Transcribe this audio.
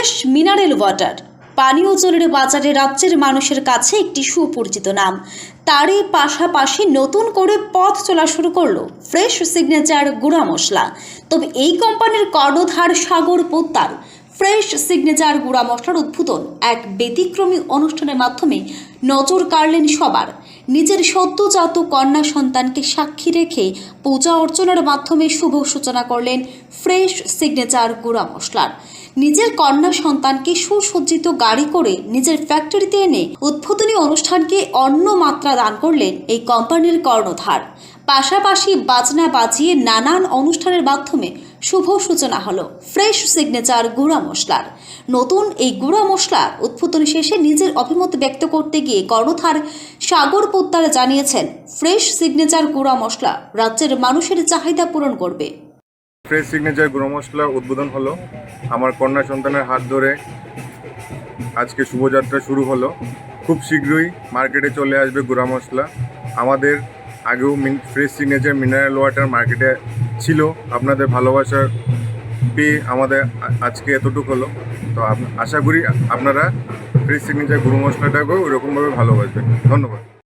Fresh mineral water. পানীয় জলের বাজারে রাজ্যের মানুষের কাছে একটি সুপরিচিত নাম। তারই পাশাপাশি নতুন করে পথ চলা শুরু করল ফ্রেশ সিগনেচার গুঁড়া মশলা। তবে এই কোম্পানির কর্ণধার সাগর পোত্তার ফ্রেশ সিগনেচার গুঁড়া মশলার উদ্বোধন এক ব্যতিক্রমী অনুষ্ঠানের মাধ্যমে নজর কাড়লেন সবার। নিজের সদ্যজাত কন্যা সন্তানকে সাক্ষী রেখে পূজা অর্চনার মাধ্যমে শুভ সূচনা করলেন ফ্রেশ সিগনেচার গুঁড়া মশলার। নিজের কন্যা সন্তানকে সুসজ্জিত গাড়ি করে নিজের ফ্যাক্টরিতে এনে উদ্বোধনী অনুষ্ঠানকে অন্য মাত্রা দান করলেন এই কোম্পানির কর্ণধার। পাশাপাশি বাজনা বাজিয়ে নানান অনুষ্ঠানের মাধ্যমে শুভ সূচনা হলো। ফ্রেশ সিগনেচার গুঁড়া মশলার। নতুন এই গুঁড়া মশলা উদ্বোধন শেষে নিজের অভিমত ব্যক্ত করতে গিয়ে কর্ণধার সাগর পোত্তার জানিয়েছেন, ফ্রেশ সিগনেচার গুঁড়া মশলা রাজ্যের মানুষের চাহিদা পূরণ করবে। ফ্রেশ সিগনেচার গুঁড়ো মশলা উদ্বোধন হলো। আমার কন্যা সন্তানের হাত ধরে আজকে শুভযাত্রা শুরু হলো। খুব শীঘ্রই মার্কেটে চলে আসবে গুঁড়া মশলা। আমাদের আগেও ফ্রেশ সিগনেচার মিনারেল ওয়াটার মার্কেটে ছিল। আপনাদের ভালোবাসার পেয়ে আমাদের আজকে এতটুকু হলো। তো আশা করি আপনারা ফ্রেশ সিগনেচার গুঁড়ো মশলাটাকেও ওরকমভাবে ভালোবাসবেন। ধন্যবাদ।